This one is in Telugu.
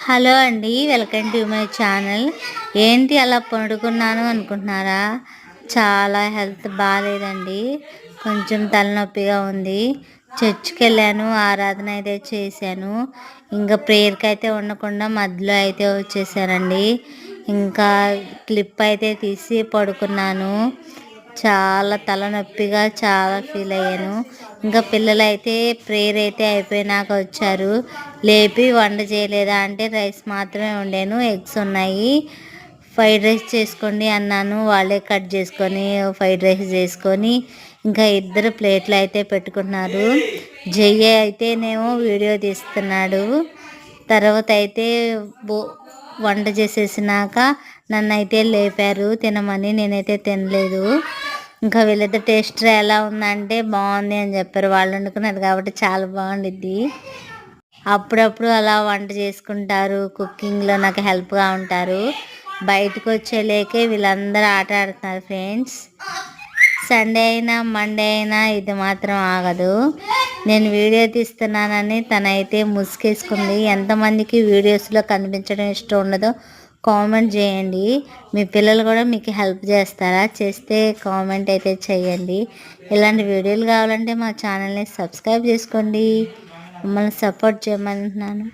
హలో అండి వెల్కమ్ టు మై ఛానల్. ఏంటి అలా పడుకున్నాను అనుకుంటున్నారా? చాలా హెల్త్ బాగాలేదండి కొంచెం తలనొప్పిగా ఉంది. చర్చ్కి వెళ్ళాను ఆరాధన అయితే చేశాను. ఇంకా ప్రేయర్కి అయితే ఉండకుండా మధ్యలో అయితే వచ్చేసానండి. ఇంకా క్లిప్ అయితే తీసి పడుకున్నాను. చాలా తలనొప్పిగా చాలా ఫీల్ అయ్యాను. ఇంకా పిల్లలు అయితే ప్రేయర్ అయితే అయిపోయినాక వచ్చారు. లేపి వంట చేయలేదా అంటే రైస్ మాత్రమే వండాను. ఎగ్స్ ఉన్నాయి. ఫ్రైడ్ రైస్ చేసుకోండి అన్నాను. వాళ్ళే కట్ చేసుకొని ఫ్రైడ్ రైస్ చేసుకొని ఇంకా ఇద్దరు ప్లేట్లు అయితే పెట్టుకున్నారు. జయ్య అయితేనేమో వీడియో తీస్తున్నాడు. తర్వాత అయితే బో వంట చేసేసినాక నన్ను అయితే లేపారు తినమని నేనైతే తినలేదు. ఇంకా వీళ్ళైతే టేస్ట్ ఎలా ఉందంటే బాగుంది అని చెప్పారు. వాళ్ళు వండుకున్నారు కాబట్టి చాలా బాగుండిద్ది. అప్పుడప్పుడు అలా వంట చేసుకుంటారు కుకింగ్లో నాకు హెల్ప్గా ఉంటారు. బయటకు వచ్చేలేకే వీళ్ళందరూ ఆట ఆడుతున్నారు ఫ్రెండ్స్. సండే అయినా మండే అయినా ఇది మాత్రం ఆగదు. నేను వీడియో తీస్తున్నానని తనైతే ముసుకేసుకుంది ఎంతమందికి వీడియోస్లో కనిపించడం ఇష్టం ఉండదో కామెంట్ చేయండి. మీ పిల్లలు కూడా మీకు హెల్ప్ చేస్తారా? చేస్తే కామెంట్ అయితే చేయండి. ఇలాంటి వీడియోలు కావాలంటే మా ఛానల్ని సబ్స్క్రైబ్ చేసుకోండి. మమ్మల్ని సపోర్ట్ చేయమంటున్నాను.